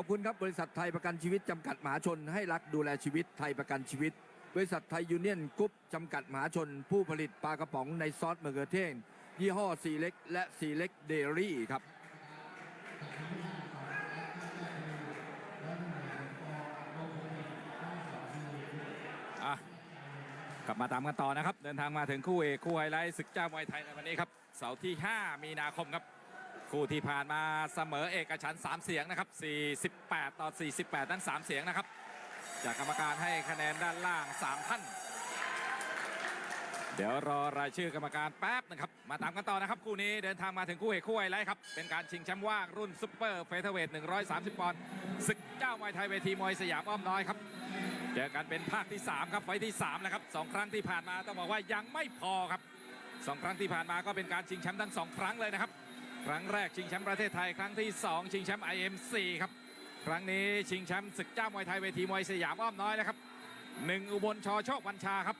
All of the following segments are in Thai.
อบคุณครับบริษัทไทยประกันชีวิตจำกัดมหาชน ให้รักดูแลชีวิตไทยประกันชีวิต บริษัทไทยยูเนียนกรุ๊ปจำกัดมหาชน ผู้ผลิตปลากระป๋องในซอสมะเขือเทศยี่ห้อสีเล็ก และสีเล็กเดรี่ครับอะกลับมาตามกันต่อนะครับ เดินทางมาถึงคู่เอกคู่ไฮไลท์ศึกเจ้ามวยไทยในวันนี้ครับเสาร์ที่ 5 มีนาคมครับ คู่ที่ผ่านมาเสมอเอกฉันท์3เสียงนะครับ 48 ต่อ 48นั้น3เสียงนะครับ จากกรรมการให้คะแนนด้านล่าง 3 ท่าน เดี๋ยวรอรายชื่อกรรมการแป๊บนะครับ มาตามกันต่อนะครับคู่นี้เดินทางมาถึงคู่เอกคู่ไฮไลท์ครับ เป็นการชิงแชมป์ว่างรุ่นซุปเปอร์เฟเธอร์เวท 130 ปอนด์ศึกเจ้ามวยไทยเวทีมวยสยามอ้อมน้อยครับเจอกันเป็นภาคที่ 3 ครับไฟท์ที่3แล้วครับสองครั้งที่ผ่านมาต้องบอกว่ายังไม่พอครับสองครั้งที่ผ่านมาก็เป็นการชิงแชมป์ทั้งสองครั้งเลยนะครับ ครั้งแรกชิงแชมป์ประเทศไทยครั้งที่ 2 ชิงแชมป์ IMC ครับ ครั้งนี้ชิงแชมป์ศึกเจ้ามวยไทยเวทีมวยสยามอ้อมน้อยนะครับหนึ่งอุบลชอโชคบัญชาครับ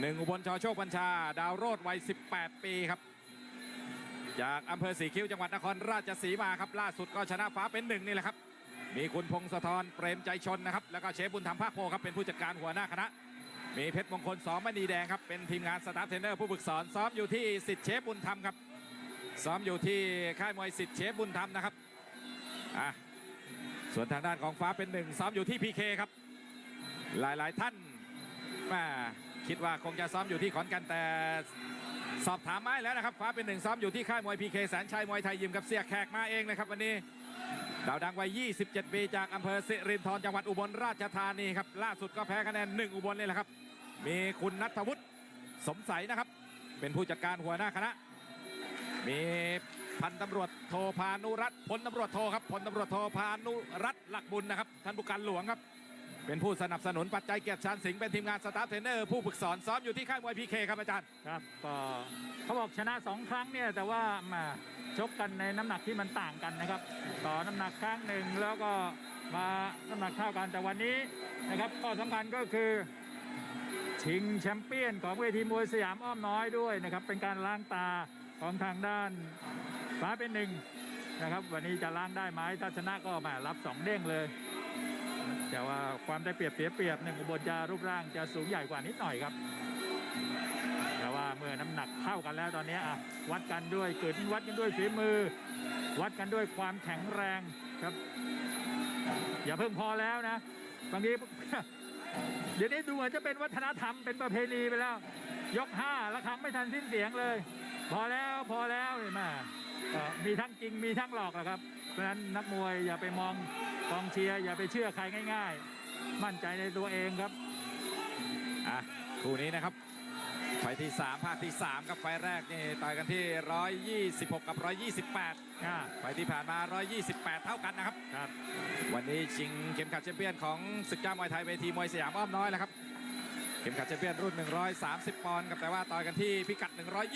หนึ่งอุบลชอโชคบัญชา ดาวโรดวัย 18 ปีครับ จากอำเภอสีคิ้วจังหวัดนครราชสีมาครับล่าสุดก็ชนะฟ้าเป็นหนึ่งนี่แหละครับ มีคุณพงศธรเปรมใจชนนะครับแล้วก็เชฟบุญธรรมภาคโพครับเป็นผู้จัดการหัวหน้าคณะมีเพชรมงคลสอมณีแดงครับเป็นทีมงานสตาฟเทรนเนอร์ผู้ฝึกสอนซ้อมอยู่ที่สิทธิเชฟบุญธรรมครับ ซ้อมอยู่ที่ค่ายมวยสิทธิ์เชฟบุญธรรมนะครับอะส่วนทางด้านของฟ้าเป็นหนึ่งซ้อมอยู่ที่พีเคครับ หลายๆท่านแมคิดว่าคงจะซ้อมอยู่ที่ขอนแก่นแต่สอบถามไม่แล้วนะครับ ฟ้าเป็นหนึ่งซ้อมอยู่ที่ค่ายมวยพีเคแสนชัยมวยไทยยิมกับเสียแขกมาเองนะครับวันนี้ดาวดังวัย 27 ปีจากอำเภอสิรินธรจังหวัดอุบลราชธานีครับล่าสุดก็แพ้คะแนนหนึ่งอุบลเลยแหละครับ มีคุณนัทวุฒิสมใสนะครับ เป็นผู้จัดการหัวหน้าคณะ มีพันตำรวจโทพานุรัตพลตำรวจโทครับพลตำรวจโทพานุรัตหลักบุญนะครับท่านผู้การหลวงครับ เป็นผู้สนับสนุนปัจจัยเกียรติชานสิงห์เป็นทีมงานสตาฟเทรนเนอร์ผู้ฝึกสอนซ้อมอยู่ที่ค่ายมวยพีเคครับอาจารย์ครับก็เขาบอกชนะสองครั้งเนี่ยแต่ว่ามาชกกันในน้ำหนักที่มันต่างกันนะครับ ต่อน้ำหนักครั้งหนึ่งแล้วก็มาน้ำหนักเท่ากันแต่วันนี้นะครับข้อสำคัญก็คือชิงแชมเปี้ยนของเวทีมวยสยามอ้อมน้อยด้วยนะครับเป็นการล้างตา ของทางด้านฟ้าเป็นหนึ่งนะครับ วันนี้จะล้างได้ไหมถ้าชนะก็มารับสองเด้งเลย แต่ว่าความได้เปรียบเสียเปรียบหนึ่งอุบลจะรูปร่างจะสูงใหญ่กว่านิดหน่อยครับ แต่ว่าเมื่อน้ำหนักเท่ากันแล้วตอนนี้อะวัดกันด้วยเกิดวัดกันด้วยฝีมือ วัดกันด้วยความแข็งแรงครับ อย่าเพิ่งพอแล้วนะบางทีเดี๋ยวนี้ดูเหมือนจะเป็นวัฒนธรรมเป็นประเพณีไปแล้ว ยกห้าละครั้งไม่ทันสิ้นเสียงเลย พอแล้วพอแล้วเห็นไหมก็มีทั้งจริงมีทั้งหลอกแหละครับ เพราะฉะนั้นนักมวยอย่าไปมองกองเชียร์อย่าไปเชื่อใครง่าย ๆ มั่นใจในตัวเองครับอะคู่นี้นะครับไฟล์ที่3ภาคที่3ครับไฟล์แรกนี่ต่อยกันที่ 126 กับ 128อ่าไฟล์ที่ผ่านมา 128 เท่ากันนะครับครับ วันนี้ชิงเข็มขัดแชมเปี้ยนของศึกเจ้ามวยไทยเวทีมวยสยามอ้อมน้อยแล้วครับ เข็มขัดแชมเปี้ยนรุ่น 130 ปอนด์ครับแต่ว่าต่อยกันที่พิกัด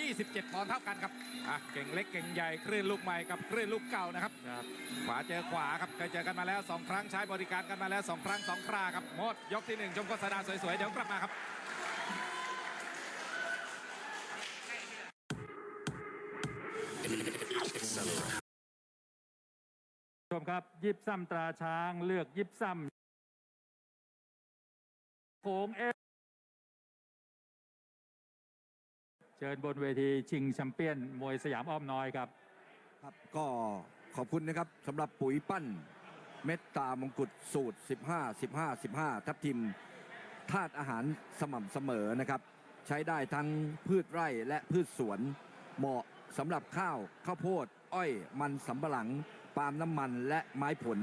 127 ปอนด์เท่ากันครับอะเก่งเล็กเก่งใหญ่คลื่นลูกใหม่กับคลื่นลูกเก่านะครับ ครับขวาเจอขวาครับเคยเจอกันมาแล้ว 2 ครั้งใช้บริการกันมาแล้ว 2 ครั้ง 2 คราครับหมดยกที่ 1 ชมโฆษณาสวยๆ เดี๋ยวกลับมาครับชมครับยิบซ้ำตราช้างเลือกยิบซ้ำโขงเอ ชิญบนเวทีชิงแชมเปี้ยนมวยสยามอ้อมน้อยครับ ครับก็ขอบคุณนะครับสำหรับปุ๋ยปั้นเม็ดตามงกุฎสูตร 15 15 15 ทับทิมธาตุอาหารสม่ำเสมอนะครับ ใช้ได้ทั้งพืชไร่และพืชสวน เหมาะสำหรับข้าวข้าวโพด อ้อยมันสำปะหลัง ปาล์มน้ำมันและไม้ผล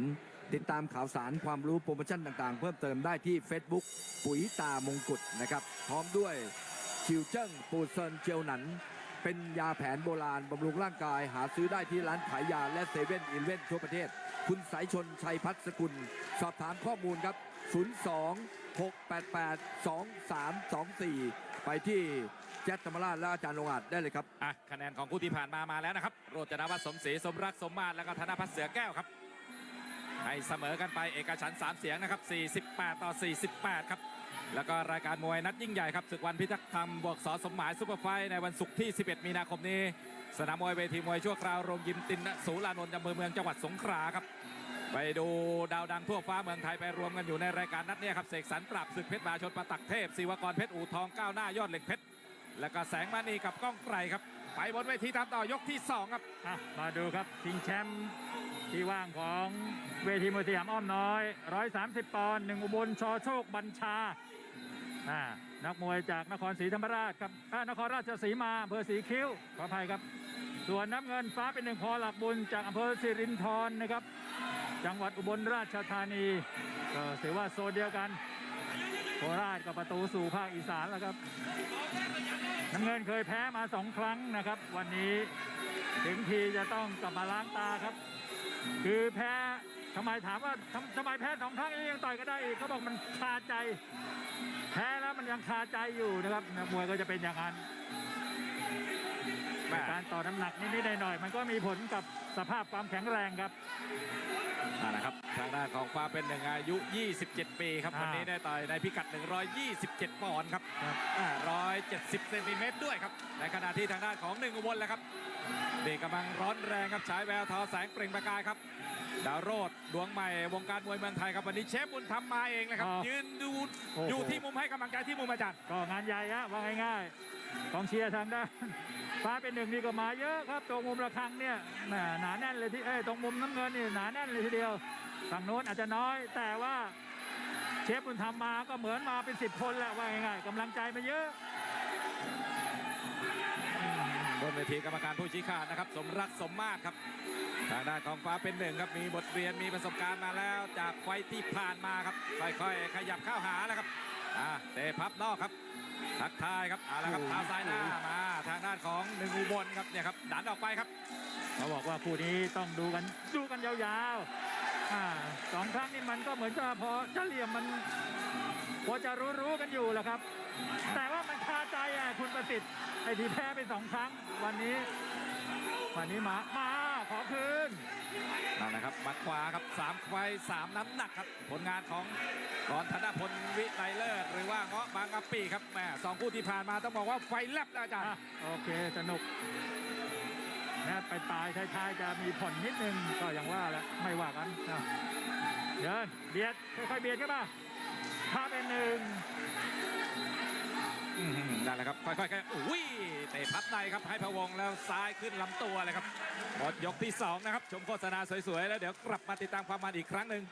ติดตามข่าวสารความรู้โปรโมชั่นต่างๆ เพิ่มเติมได้ที่ Facebook ปุ๋ยตามงกุฎนะครับ พร้อมด้วย ชิวเจิ้งปูเซินเจียวหนัน เป็นยาแผนโบราณบำรุงร่างกายหาซื้อได้ที่ร้านขายยาและเซเว่นอีเลเว่นทั่วประเทศ คุณสายชนชัยพัฒน์สกุล สอบถามข้อมูลครับ 02 688 2324 ไปที่แจ็คธรรมราชและอาจารย์ลงอาจได้เลยครับ อะคะแนนของคู่ที่ผ่านมามาแล้วนะครับ โรจนวัฒน์สมศรีสมรักสมมาตรแล้วก็ธนพัฒน์เสือแก้วครับ ให้เสมอกันไปเอกฉันท์3เสียงนะครับ 48 ต่อ 48 ครับ แล้วก็รายการมวยนัดยิ่งใหญ่ครับศึกวันพิทักษ์ธรรมบวกสอสมหมายซุปเปอร์ไฟในวันศุกร์ที่ 11 มีนาคมนี้ สนามมวยเวทีมวยชั่วคราวโรงยิมตินณสูลานนท์อำเภอเมืองจังหวัดสงขลาครับ ไปดูดาวดังทั่วฟ้าเมืองไทยไปรวมกันอยู่ในรายการนัดนี้ครับเสกสรรปราบศึกเพชรบาชนประตักเทพศิวกรเพชรอู่ทองก้าวหน้ายอดเหล็กเพชรแล้วก็แสงมณีกับก้องไกรครับไปบนเวทีตามต่อยกที่สองครับมาดูครับชิงแชมป์ที่ว่างของเวทีมวยสยามอ้อมน้อย 130 ปอนด์หนึ่งอุบลชอโชคบัญชา อ่านักมวยจากนครศรีธรรมราชครับอ่านครราชสีมาอำเภอศรีคิ้วขออภัยครับ ส่วนน้ำเงินฟ้าเป็นหนึ่งพอหลักบุญจากอำเภอสิรินธรนะครับ จังหวัดอุบลราชธานีก็ถือว่าโซนเดียวกันโคราชกับประตูสู่ภาคอีสานแล้วครับ น้ำเงินเคยแพ้มาสองครั้งนะครับ วันนี้ถึงทีจะต้องกลับมาล้างตาครับ คือแพ้ทำไมถามว่าทำทำไมแพ้สองครั้งยังต่อยก็ได้อีกเขาบอกมันคาใจ แพ้แล้วมันยังคาใจอยู่นะครับนักมวยก็จะเป็นอย่างนั้นแม่การต่อน้ำหนักนิดๆหน่อยๆมันก็มีผลกับสภาพความแข็งแรงครับนั่นแหละครับทางด้านของฟ้าเป็นหนึ่งอายุ 27 ปีครับอ่าวันนี้ได้ต่อยในพิกัด 127 ปอนด์ครับครับอ่า170 เซนติเมตรด้วยครับ ในขณะที่ทางด้านของหนึ่งอุบลแหละครับ เด็กกำลังร้อนแรงครับฉายแววทอแสงเปล่งประกายครับ ดาวโรดดวงใหม่วงการมวยเมืองไทยครับวันนี้เชฟบุญธรรมมาเองเลยครับ อ๋อยืนดูโอ้โห อยู่ที่มุมให้กำลังใจที่มุมอาจารย์ก็งานใหญ่ฮะว่าง่ายๆกองเชียร์ทางด้าน ฟ้าเป็นหนึ่งนี่ก็มาเยอะครับ ตรงมุมระฆังเนี่ยแหมหนาแน่นเลยที่เอ้ยตรงมุมน้ำเงินนี่หนาแน่นเลยทีเดียวฝั่งโน้นอาจจะน้อย แต่ว่าเชฟบุญธรรมมาก็เหมือนมาเป็นสิบคนแหละว่าง่ายๆกำลังใจมาเยอะ บนเวทีกรรมการผู้ชี้ขาดนะครับ สมรักสมมาตรครับทางด้านของฟ้าเป็นหนึ่งครับมีบทเรียนมีประสบการณ์มาแล้ว จากไฟท์ที่ผ่านมาครับค่อยๆขยับเข้าหาแล้วครับอ่าเตะพับนอกครับทักทายครับเอาละครับโอ้โหเท้าซ้ายหน้ามาทางด้านของหนึ่งอุบลครับเนี่ยครับดันออกไปครับเขาบอกว่าคู่นี้ต้องดูกันดูกันยาวๆอ่าสองครั้งนี่มันก็เหมือนจะพอเฉลี่ยมมันพอจะรู้ๆกันอยู่แหละครับ แต่ว่ามันคาใจอะคุณประสิทธิ์ไอ้ที่แพ้ไปสองครั้ง วันนี้ วันนี้มามาขอคืนนั่นแหละครับบัดขวาครับสามไฟสามน้ำหนักครับ ผลงานของกรธนพลวิไลเลิศหรือว่าเงาะบางกะปิครับแหมสองคู่ที่ผ่านมาต้องบอกว่าไฟแลบแล้วอาจารย์อะโอเคสนุกนะไปปลายๆท้ายๆจะมีผ่อนนิดนึงก็อย่างว่าแหละไม่ว่ากันอะเดินเบียดค่อยๆเบียดกันมาถ้าเป็นหนึ่งอื้อหือ นั่นแหละครับ ค่อยๆแค่อุ้ยเตะพับในครับให้พะวงแล้วซ้ายขึ้นลำตัวเลยครับหมดยกที่ 2 นะครับ ชมโฆษณาสวยๆ แล้วเดี๋ยวกลับมาติดตามความมันอีกครั้งหนึ่ง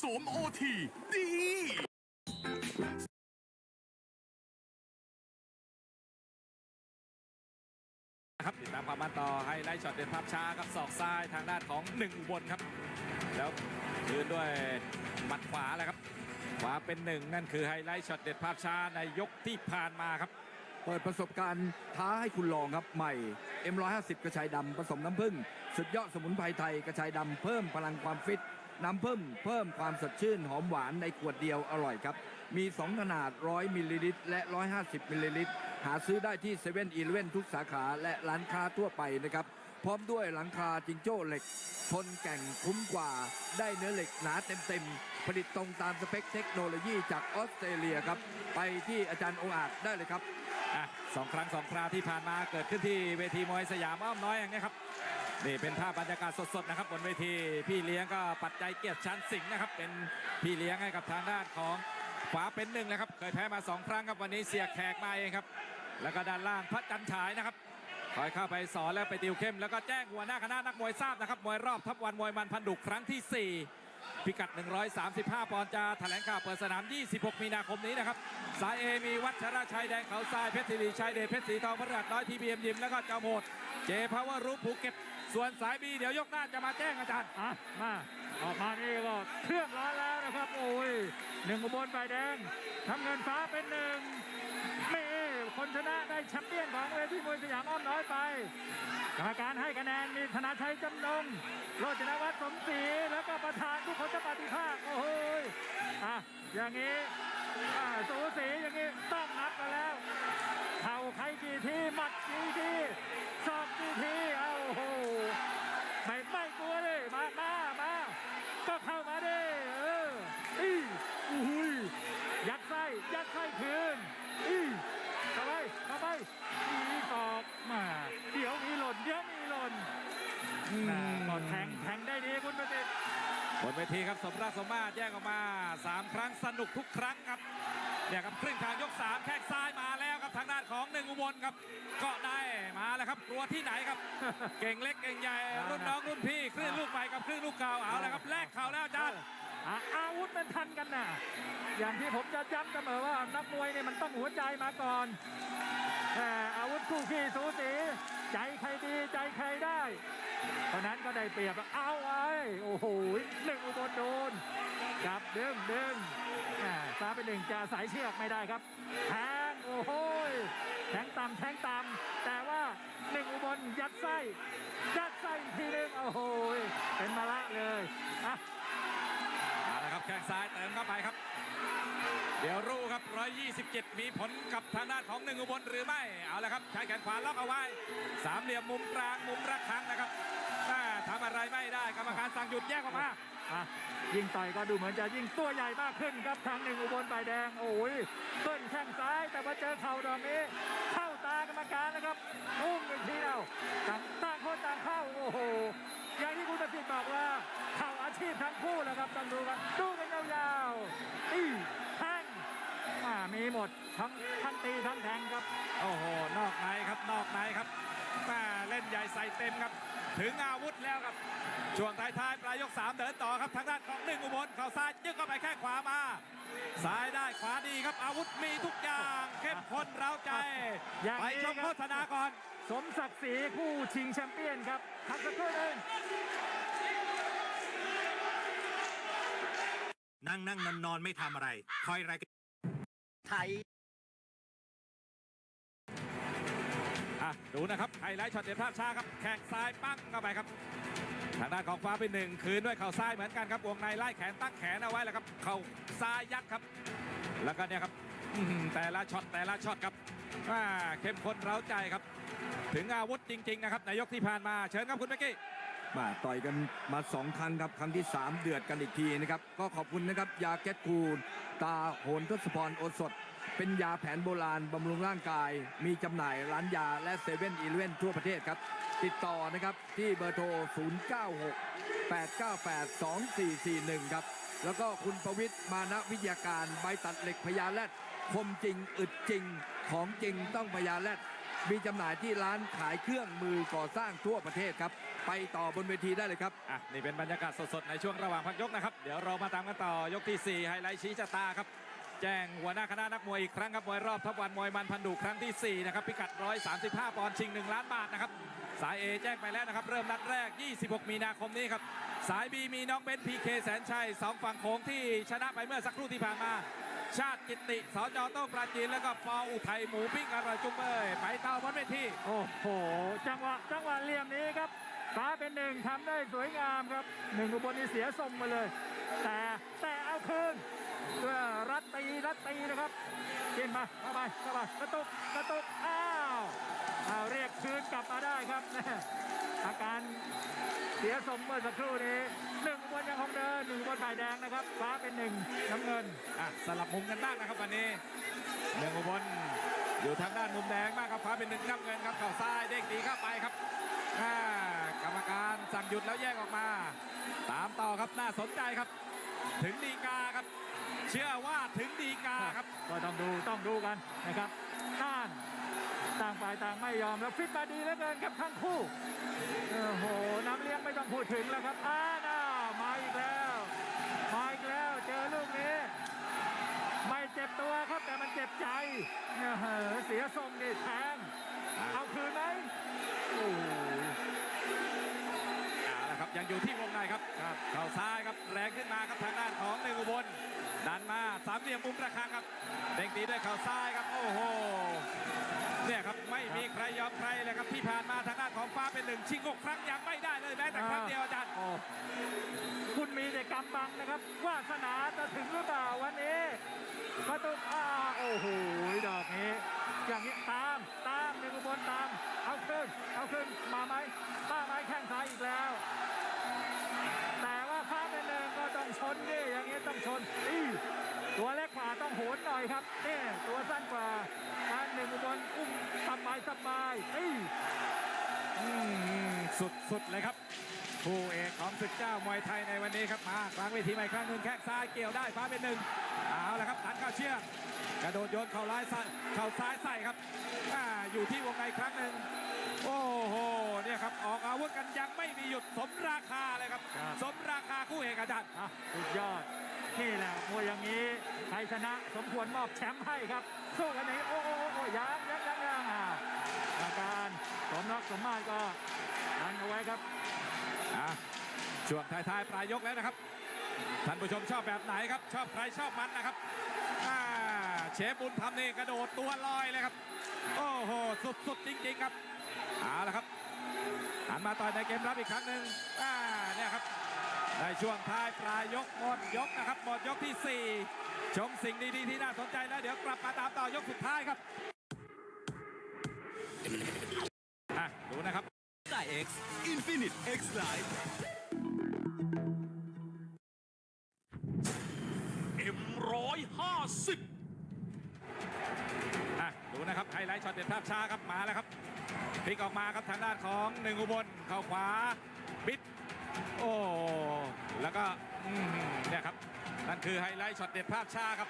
สวมโอทีดีนะครับติดตามความมันต่อไฮไลท์ช็อตเด็ดภาพช้าครับศอกซ้ายทางด้านของหนึ่งอุบลครับ แล้วคืนด้วยหมัดขวาแหละครับ ขวาเป็นหนึ่งนั่นคือไฮไลท์ช็อตเด็ดภาพช้าในยกที่ผ่านมาครับ เปิดประสบการณ์ท้าให้คุณลองครับใหม่ M150 กระชายดำผสมน้ำผึ้งสุดยอดสมุนไพรไทยกระชายดำเพิ่มพลังความฟิต น้ำผึ้งเพิ่มความสดชื่นหอมหวานในขวดเดียวอร่อยครับ มี 2 ขนาด 100 มิลลิลิตรและ 150 มิลลิลิตรหาซื้อได้ที่7 e เ e ่ e อทุกสาขาและร้านค้าทั่วไปนะครับ พร้อมด้วยหลังคาจิงโจ้เหล็ก ทนแก่งคุ้มกว่า ได้เนื้อเหล็กหนาเต็มๆ ผลิตตรงตามสเปคเทคโนโลยีจากออสเตรเลียครับ ไปที่อาจารย์องอาจได้เลยครับอะสองครั้งสองคราวที่ผ่านมาเกิดขึ้นที่เวทีมวยสยามอ้อมน้อยอย่างนี้ครับนี่เป็นภาพบรรยากาศสดๆนะครับบนเวทีพี่เลี้ยงก็ปัจจัยเกียรติชั้นสิงห์นะครับ เป็นพี่เลี้ยงให้กับทางด้านของฝาเป็นหนึ่งนะครับ เคยแพ้มาสองครั้งครับวันนี้เสียแขกมาเองครับ แล้วก็ด้านล่างพระจันฉายนะครับ คอยเข้าไปสอนแล้วไปติวเข้ม แล้วก็แจ้งหัวหน้าคณะนักมวยทราบนะครับ มวยรอบทัพวันมวยมันพันดุครั้งที่ 4 พิกัด 135 ปอนด์จะแถลงข่าวเปิดสนาม 26 มีนาคมนี้นะครับ สายเอมีวัชรชัยแดงเขาทรายเพชรศิริชัยเดชเพชรสีทองพระราชน้อยทีบีเอ็มยิมแล้วก็เจ้าโหมด เจพาวเวอร์รูปภูเก็ตส่วนสายบีเดี๋ยวยกหน้าจะมาแจ้งอาจารย์อะมาออกมานี่ก็เครื่องร้อนแล้วนะครับ โอ้ยหนึ่งอุบลไฟแดงทำเงินฟ้าเป็นหนึ่ง คนชนะได้แชมเปี้ยนของเวทีมวยสยามอ้อมน้อยไป กรรมการให้คะแนนมีธนาชัยจำนงโรจนวัฒน์สมศรีแล้วก็ประธานทุกคนจะปฏิภาคโอ้โหยอะอย่างนี้อะสูสีอย่างนี้ต้องนับกันแล้วเข่าใครกี่ทีหมัดกี่ทีศอกกี่ที ทงแทงได้ดีคุณประสิทธิ์บนเวทีครับสมรักสมมาตรแยกออกมา 3 ครั้งสนุกทุกครั้งครับเนี่ยครับครึ่งทางยก 3 แข้งซ้ายมาแล้วครับทางด้านของหนึ่งอุบลครับเกาะได้มาแล้วครับกลัวที่ไหนครับ เก่งเล็กเก่งใหญ่รุ่นน้องรุ่นพี่คลื่นลูกใหม่กับคลื่นลูกเก่าเอาแล้วครับแลกเข่าแล้วจารย์อะอาวุธมันทันกันนะอย่างที่ผมจะย้ำเสมอว่านักมวยเนี่ยมันต้องหัวใจมาก่อนแต่อาวุธคู่ขี้สูสี ใจใครดีใจใครได้เพราะนั้นก็ได้เปรียบเอาไว้โอ้โหหนึ่งอุบลโดนจับเดึงดึงแหม่ซ้ายไปหนึ่งจะสายเชือกไม่ได้ครับแทงโอ้โหแทงต่ำแทงต่ำแต่ว่าหนึ่งอุบลยัดไส้ยัดไส้ทีนึงโอ้โหเป็นมาละเลยอะเอาละครับแข้งซ้ายเติมเข้าไปครับ เดี๋ยวรู้ครับ 127 มีผลกับทางด้านของหนึ่งอุบลหรือไม่ เอาละครับ ใช้แขนขวาล็อกเอาไว้ สามเหลี่ยมมุมกลางมุมระฆังนะครับถ้าทำอะไรไม่ได้กรรมการสั่งหยุดแยกออกมาอะยิงต่อยก็ดูเหมือนจะยิงตัวใหญ่มากขึ้นครับทางหนึ่งอุบลใบแดง โอ้ยเบิ้ลแข้งซ้ายแต่ว่าเจอเข่าดอกนี้เข้าตากรรมการนะครับอุ้มอีกทีเดียวต่างต่างคนต่างเข้า โอ้โหอย่างที่คุณตัดสินบอกว่าเข่าอาชีพทั้งคู่แล้วครับต้องดูกันดูกันยาวๆอี มีหมดทั้งทั้งตีทั้งแทงครับ โอ้โห นอกในครับ นอกในครับแม่เล่นใหญ่ใส่เต็มครับ ถึงอาวุธแล้วครับ ช่วงท้ายๆปลายยก 3 เดินต่อครับทางด้านของหนึ่งอุบลเข่าซ้ายยึกเข้าไปแข้งขวามา ซ้ายได้ขวาดีครับ อาวุธมีทุกอย่าง เข้มข้นเร้าใจอย่างไปนี้ชมครับโฆษณาก่อน สมศักดิ์ศรีผู้ชิงแชมเปี้ยนครับพักสักครู่หนึ่งนั่งนั่งนอนนอนไม่ทำอะไร คอยราย ไทย อะดูนะครับไฮไลท์ช็อตเด็ดภาพช้าครับแข้งซ้ายปั้งเข้าไปครับทางด้านของฟ้าเป็นหนึ่งคืนด้วยเข่าซ้ายเหมือนกันครับวงในไล่แขนตั้งแขนเอาไว้แล้วครับเข่าซ้ายยัดครับ แล้วก็เนี่ยครับอื้อหือแต่ละช็อตแต่ละช็อตครับอ่าเข้มข้นเร้าใจครับ ถึงอาวุธจริง ๆ นะครับในยกที่ผ่านมาเชิญครับคุณเบกกี้ มาต่อยกันมาสองครั้งครับครั้งที่ 3 เดือดกันอีกทีนะครับ ก็ขอบคุณนะครับ ยาแก๊สคูลตาโหนทศพรโอสถ เป็นยาแผนโบราณบำรุงร่างกาย มีจำหน่ายร้านยาและเซเว่นอีเลเวนทั่วประเทศครับ ติดต่อนะครับที่เบอร์โทร 096 898 2441 ครับ แล้วก็คุณประวิทย์มานะวิทยาการใบตัดเหล็กพญาแรดคมจริงอึดจริงของจริงต้องพญาแรด มีจำหน่ายที่ร้านขายเครื่องมือก่อสร้างทั่วประเทศครับ ไปต่อบนเวทีได้เลยครับ อะนี่เป็นบรรยากาศสดๆ ในช่วงระหว่างพักยกนะครับ เดี๋ยวเรามาตามกันต่อยกที่ 4 ไฮไลท์ชี้ชะตาครับ แจ้งหัวหน้าคณะนักมวยอีกครั้งครับ มวยรอบทัพวันมวยมันพันดุครั้งทีสี่ 4 นะครับ พิกัด 135 ปอนด์ชิง 1 ล้านบาทนะครับ สาย A แจ้งไปแล้วนะครับ เริ่มนัดแรก 26 มีนาคมนี้ครับ สาย B มีน้องเบนพีเคแสนชัยสองฝั่งโค้งที่ชนะไปเมื่อสักครู่ที่ผ่านมา ชาติกิติสจโต้งปราจีนแล้วก็ปออุทัยหมูปิ้งอร่อยจุ๊บเอ้ยไปเต่อบนเวทีโอ้โห จังหวะจังหวะเหลี่ยมนี้ครับฟ้าเป็นหนึ่งทำได้สวยงามครับหนึ่งอุบลนี่เสียทรงมาเลย แต่แต่เอาคืนเพื่อรัดตีรัดตีนะครับเกินมาเข้าไปเข้าไปกระตุกกระตุกอ้าวอ้าวเรียกคืนกลับมาได้ครับอาการ เสียทรงเมื่อสักครู่นี้หนึ่งอุบลยังคงเดินหนึ่งอุบลฝ่ายแดงนะครับ ฟ้าเป็นหนึ่งน้ำเงินอะสลับมุมกันบ้างนะครับวันนี้เมืองอุบลอยู่ทางด้านมุมแดงมากครับฟ้าเป็นหนึ่งน้ำเงินครับเข่าซ้ายเด้งตีเข้าไปครับอ่ากรรมการสั่งหยุดแล้วแยกออกมา ตามต่อครับน่าสนใจครับ ถึงดีกาครับ เชื่อว่าถึงดีกาครับ ก็ต้องดูต้องดูกันนะครับต้านต่างฝ่ายต่างไม่ยอมแล้วฟิตมาดีเหลือเกินครับทั้งคู่ โอ้โห น้ำเลี้ยงไม่ต้องพูดถึงแล้วครับอ้าน่ามาอีกแล้ว มาอีกแล้วเจอลูกนี้ ไม่เจ็บตัวครับแต่มันเจ็บใจเนี่ยเหอเสียทรงนี่แทงเอาคืนไหมโอ้โหเอาละครับยังอยู่ที่วงในครับครับเข่าซ้ายครับแรงขึ้นมาครับทางด้านของหนึ่งอุบลดันมาสามเหลี่ยมมุมระฆังครับเด้งตีด้วยเข่าซ้ายครับโอ้โห เนี่ยครับไม่มีใครยอมใครเลยครับที่ผ่านมาทางด้านของฟ้าเป็นหนึ่งชิงหกครั้งยังไม่ได้เลยแม้แต่ครั้งเดียวอาจารย์โอ้คุณมีแต่กำบังนะครับวาสนาจะถึงหรือเปล่าวันนี้ประตูอ่าโอ้โหดอกนี้อย่างนี้ตามตามหนึ่งอุบลตาม เอาขึ้นเอาขึ้นมาไหมต้าไม้แข้งซ้ายอีกแล้ว แต่ว่าฟ้าเป็นหนึ่งก็ต้องชนดิอย่างนี้ต้องชนอีตัวเล็ก่าต้องโหนหน่อยครับนี่ตัวสั้นกว่าการหนึ่งอุบลอุ้มสบายสบายอีอืมสุดสุดเลยครับคู่เอกของศึกเจ้ามวยไทยในวันนี้ครับมากลางเวทีใหม่ครั้งหนึ่งแข้งซ้ายเกี่ยวได้ฟ้าเป็นหนึ่งเอาละครับตันเข้าเชือกกระโดดโยนเข่าร้ายใส่เข่าซ้ายใส่ครับออยู่ที่วงในครั้งหนึ่งโอ้โห เนี่ยครับออกอาวุธกันยังไม่มีหยุดสมราคาเลยครับ ครับ สมราคาคู่เอกอาจารย์ อะสุดยอดนี่แหละมวยอย่างนี้ใครชนะสมควรมอบแชมป์ให้ครับ สู้กันอย่างนี้โอ้โอ้โอ้โอ้ยังยังยังยังอะอาการสมรักสมมาตรก็ดันเอาไว้ครับ อะช่วงท้ายๆปลายยกแล้วนะครับ ท่านผู้ชมชอบแบบไหนครับ ชอบใครชอบมันนะครับอ่าเชฟบุญทำนี่กระโดดตัวลอยเลยครับ โอ้โห สุดๆ จริง ๆ ครับ เอาละครับ หันมาต่อยในเกมรับอีกครั้งหนึ่งอ่าเนี่ยครับในช่วงท้ายปลายยกหมดยกนะครับหมดยกที่ 4 ชมสิ่งดีๆที่น่าสนใจแล้วเดี๋ยวกลับมาตามต่อยกสุดท้ายครับอะดูนะครับได้ X Infinite X Live M ร้อยห้าสิบอะดูนะครับไฮไลท์ช็อตเด็ดภาพช้าครับมาแล้วครับ พลิกออกมาครับทางด้านของหนึ่งอุบลเข้าขวาบิดโอ้แล้วก็อืมเนี่ยครับนั่นคือไฮไลท์ช็อตเด็ดภาพช้าครับ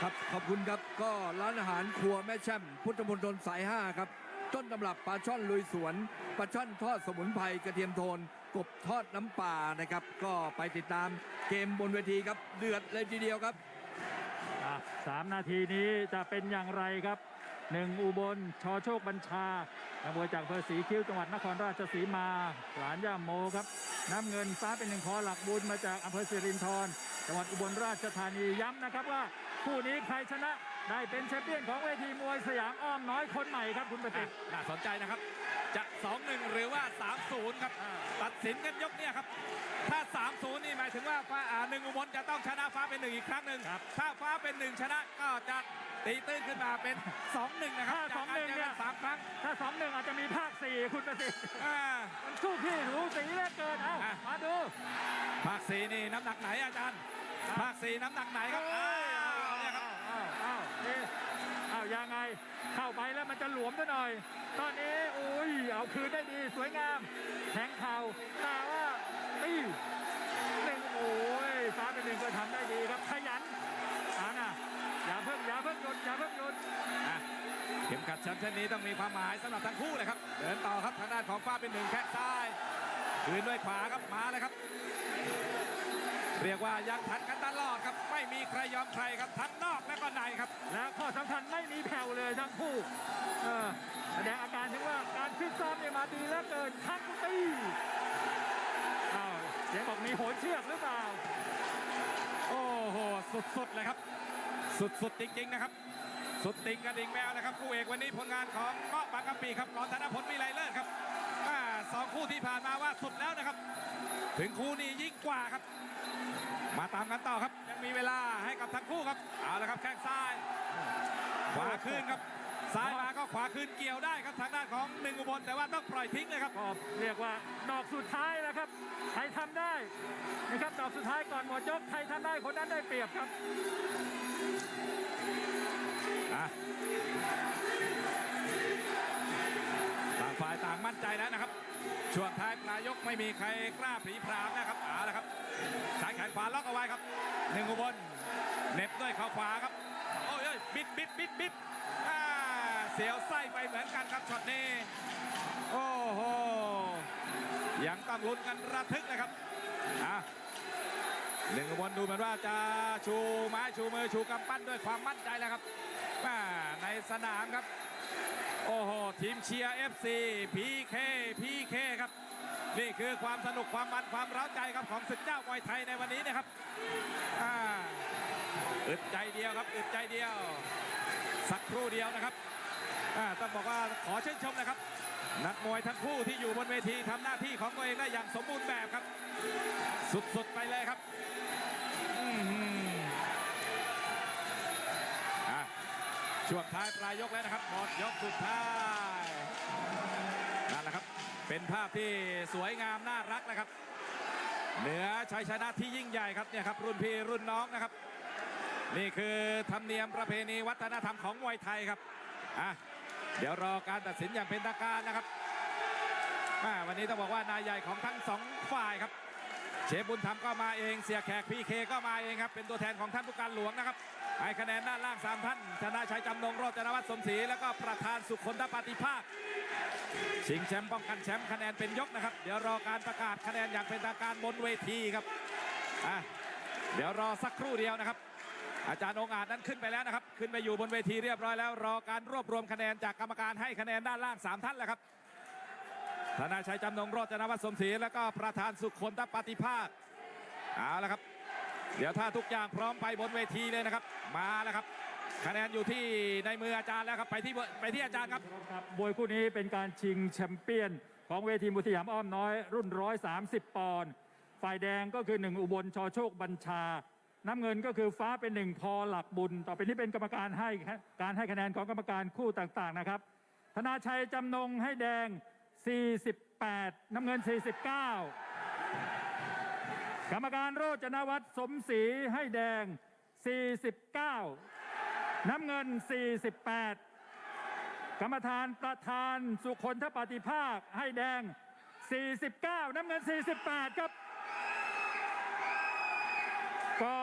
ครับขอบคุณครับก็ร้านอาหารครัวแม่แช่มพุทธมณฑลสาย5ครับต้นตำรับปลาช่อนลุยสวนปลาช่อนทอดสมุนไพรกระเทียมโทนกบทอดน้ำปลานะครับ ก็ไปติดตามเกมบนเวทีครับเดือดเลยทีเดียวครับอะสามนาทีนี้จะเป็นอย่างไรครับ หนึ่งอุบลชอโชคบัญชานักมวยจากอำเภอศรีคิ้วจังหวัดนครราชสีมา หลานย่าโมครับน้ำเงินฟ้าเป็นหนึ่งคอหลักบุญมาจากอำเภอสิรินธรจังหวัดอุบลราชธานีย้ำนะครับว่าคู่นี้ใครชนะ ได้เป็นแชมเปี้ยนของเวทีมวยสยามอ้อมน้อยคนใหม่ครับคุณประสิทธิ์น่าสนใจนะครับ จะ 2-1 หรือว่า 3-0 ครับ ตัดสินกันยกเนี่ยครับ ถ้า 3-0 นี่หมายถึงว่าฟ้าอ่าหนึ่งอุบลจะต้องชนะฟ้าเป็นหนึ่งอีกครั้งหนึ่งครับถ้าฟ้าเป็นหนึ่งชนะก็จะตีตื้นขึ้นมาเป็น 2-1 นะครับถ้าจากนั้น2-1เจอเนี่กัยนสามครั้ง ถ้าสองหนึ่งอาจจะมีภาคสี่คุณประสิทธิ์อ่ามันสู้พี่หรูสีเหลือเกินเอ้าอะมาดู ภาคสีนี่น้ำหนักไหนอาจารย์ ภาคสีน้ำหนักไหนครับอ้าวเนี่ยครับ อ้าวอ้าวนี่อ้าวยังไง เข้าไปแล้วมันจะหลวมซะหน่อย ตอนนี้อุ้ยเอาคืนได้ดีสวยงามแทงเข่าแต่ว่าตีหนึ่งโอ้ยฟ้าเป็นหนึ่งก็ทำได้ดีครับขยันอานะอย่าเพิ่งอย่าเพิ่งหยุดอย่าเพิ่งหยุดอะเข็มขัดแชมป์เช่นนี้ต้องมีความหมายสำหรับทั้งคู่เลยครับ เดินต่อครับทางด้านของฟ้าเป็นหนึ่งแข้งซ้ายคืนด้วยขวาครับมาเลยครับ เรียกว่ายังทันกันตลอดครับ ไม่มีใครยอมใครครับทั้งนอกและก็ในครับ และข้อสำคัญไม่มีแผ่วเลยทั้งคู่เออแสดงอาการถึงว่าการฟิตซ้อมเนี่ยมาดีเหลือเกินทั้งตีอ้าวเสียงบอกมีโหนเชือกหรือเปล่า โอ้โห สุดๆเลยครับ สุดๆจริงๆนะครับ สุดติงกระดิ่งแมวนะครับคู่เอกวันนี้ผลงานของเงาะบางกะปิครับกอนธนพลวิไลเลิศครับอ่าสองคู่ที่ผ่านมาว่าสุดแล้วนะครับ ถึงคู่นี้ยิ่งกว่าครับ มาตามกันต่อครับ ยังมีเวลาให้กับทั้งคู่ครับ เอาละครับแข้งซ้าย ขวาขึ้นครับซ้ายมาก็ขวาขึ้นเกี่ยวได้ครับทางด้านของหนึ่งอุบลแต่ว่าต้องปล่อยทิ้งเลยครับก็เรียกว่าดอกสุดท้ายแล้วครับใครทำได้นะครับดอกสุดท้ายก่อนหมดยกใครทำได้คนนั้นได้เปรียบครับอะต่าง ฝ่ายต่างมั่นใจแล้วนะครับ ช่วงท้ายปลายยกไม่มีใครกล้าผีพรามนะครับเอาละครับสายแขนขวาล็อกเอาไว้ครับหนึ่งอุบลเน็บด้วยเข่าขวาครับโอ้ยบิดบิดบิดบิดอ่าเสียวไส้ไปเหมือนกันครับช็อตนี้โอ้โหยังต้องลุ้นกันระทึกนะครับอะหนึ่งอุบลดูเหมือนว่าจะชูไม้ชูมือชูกำปั้นด้วยความมั่นใจแล้วครับในสนามครับ โอ้โห ทีมเชียร์ FC PK PK ครับ นี่คือความสนุกความมันความเร้าใจครับของศึกเจ้ามวยไทยในวันนี้นะครับอ่าอึดใจเดียวครับอึดใจเดียว สักครู่เดียวนะครับอ่าต้องบอกว่าขอชื่นชมนะครับ นักมวยทั้งคู่ที่อยู่บนเวทีทำหน้าที่ของตัวเองได้อย่างสมบูรณ์แบบครับ สุดๆไปเลยครับ ช่วงท้ายปลายยกแล้วนะครับหมดยกสุดท้ายนั่นแหละครับ เป็นภาพที่สวยงามน่ารักนะครับ เหนือชัยชนะที่ยิ่งใหญ่ครับเนี่ยครับรุ่นพี่รุ่นน้องนะครับ นี่คือธรรมเนียมประเพณีวัฒนธรรมของมวยไทยครับอะเดี๋ยวรอการตัดสินอย่างเป็นทางการนะครับวันนี้ต้องบอกว่านายใหญ่ของทั้งสองฝ่ายครับ เชฟบุญธรรมก็มาเองเสียแขกพีเคก็มาเองครับเป็นตัวแทนของท่านผู้การหลวงนะครับ ให้คะแนนด้านล่างสามท่านชนะชัยจำนงโรจนวัฒน์สมศรี แล้วก็ประธานสุขคนทปฏิภาค ชิงแชมป์ป้องกันแชมป์คะแนนเป็นยกนะครับ เดี๋ยวรอการประกาศคะแนนอย่างเป็นทางการบนเวทีครับอะเดี๋ยวรอสักครู่เดียวนะครับ อาจารย์องอาจนั้นขึ้นไปแล้วนะครับ ขึ้นไปอยู่บนเวทีเรียบร้อยแล้ว รอการรวบรวมคะแนนจากกรรมการให้คะแนนด้านล่าง3ท่านแล้วครับ ธนาชัยจำนงโรจนวัฒน์สมศรี แล้วก็ประธานสุขคนทปฏิภาค เอาละครับ เดี๋ยวถ้าทุกอย่างพร้อมไปบนเวทีเลยนะครับ มาแล้วครับ คะแนนอยู่ที่ในมืออาจารย์แล้วครับไปที่ไปที่อาจารย์ครับครับมวยคู่นี้เป็นการชิงแชมเปี้ยน ของเวทีมุสยามอ้อมน้อย รุ่น 130 ปอนด์ฝ่ายแดงก็คือ1อุบลชอโชคบัญชา น้ำเงินก็คือฟ้าเป็นหนึ่งพอหลักบุญ ต่อไปนี้เป็นกรรมการให้การให้คะแนนของกรรมการคู่ต่างๆนะครับ ธนาชัยจำนงให้แดง 48 น้ำเงิน 49 กรรมการโรจนวัฒน์สมศรีให้แดง 49 น้ำเงิน 48 กรรมฐานประธานสุคนทปฏิภาคให้แดง 49 น้ำเงิน 48 ครับ ก็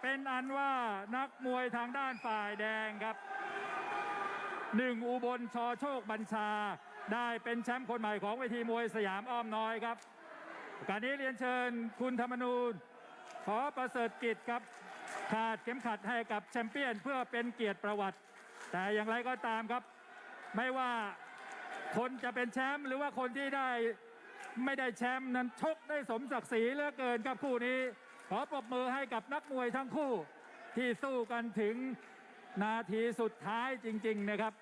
เป็นอันว่านักมวยทางด้านฝ่ายแดงครับหนึ่งอุบลชอโชคบัญชา ได้เป็นแชมป์คนใหม่ของเวทีมวยสยามอ้อมน้อยครับ การนี้เรียนเชิญคุณธรรมนูญ ขอประเสริฐกิจครับขาดเข็มขัดให้กับแชมเปี้ยนเพื่อเป็นเกียรติประวัติ แต่อย่างไรก็ตามครับ ไม่ว่าคนจะเป็นแชมป์หรือว่าคนที่ได้ไม่ได้แชมป์นั้นชกได้สมศักดิ์ศรีเหลือเกินครับคู่นี้ ขอปรบมือให้กับนักมวยทั้งคู่ที่สู้กันถึงนาทีสุดท้ายจริง ๆ นะครับ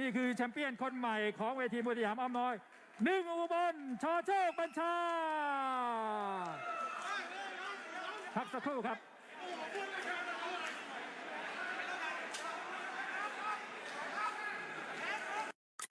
นี่คือแชมเปี้ยนคนใหม่ของเวทีมวยสยามอ้อมน้อย หนึ่งอุบลชอโชคบัญชาพักสักครู่ครับ